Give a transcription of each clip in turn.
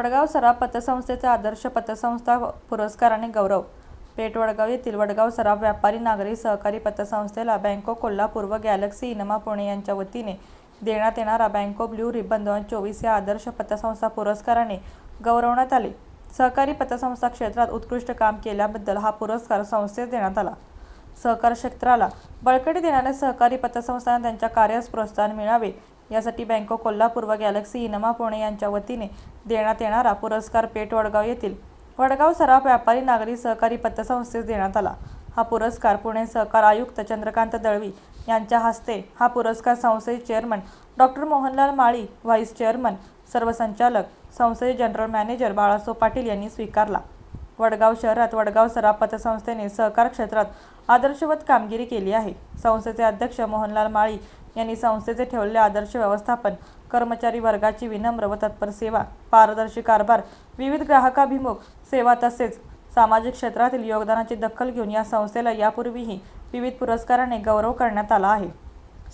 वडगाव सराफ पतसंस्थेचे आदर्श पतसंस्था पुरस्काराने गौरव. पेठ वडगाव येथील वडगाव सराफ व्यापारी नागरी सहकारी पतसंस्थेला बँको कोल्हापूर व गॅलेक्सी इनमा पुणे यांच्या वतीने देण्यात येणारा बँको ब्ल्यू रिबन दोन चोवीस या आदर्श पतसंस्था पुरस्काराने गौरवण्यात आले. सहकारी पतसंस्था क्षेत्रात उत्कृष्ट काम केल्याबद्दल हा पुरस्कार संस्थेस देण्यात आला. सहकार क्षेत्राला बळकटी देणाऱ्या सहकारी पतसंस्थांना त्यांच्या कार्यास प्रोत्साहन मिळावे यासाठी बँको कोल्हापूर व गॅलेक्सी इनमा पुणे यांच्या वतीने देण्यात येणारा पुरस्कार पेठ वडगाव येथील वडगाव सराफ व्यापारी नागरी सहकारी पतसंस्थेस देण्यात आला. हा पुरस्कार पुणे सहकार आयुक्त चंद्रकांत दळवी यांच्या हस्ते हा पुरस्कार संस्थेचे chairman doctor Mohanlal Mali vice chairman सर्व संचालक संस्थेचे जनरल मॅनेजर बाळासो पाटील यांनी स्वीकारला. वडगाव शहरात वडगाव सराफ पतसंस्थेने सहकार क्षेत्रात आदर्शवत कामगिरी केली आहे. संस्थेचे अध्यक्ष मोहनलाल माळी यांनी संस्थेचे ठेवलेले आदर्श व्यवस्थापन कर्मचारी वर्गाची विनम्र व तत्पर सेवा पारदर्शी कारभार विविध ग्राहकाभिमुख सेवा तसेच सामाजिक क्षेत्रातील योगदानाची दखल घेऊन या संस्थेला यापूर्वीही विविध पुरस्काराने गौरव करण्यात आला आहे.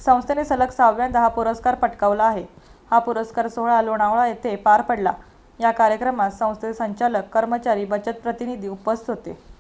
संस्थेने सलग सहाव्यांदा हा पुरस्कार पटकावला आहे. हा पुरस्कार सोहळा लोणावळा येथे पार पडला. या कार्यक्रमात संस्थेचे संचालक कर्मचारी बचत प्रतिनिधी उपस्थित होते.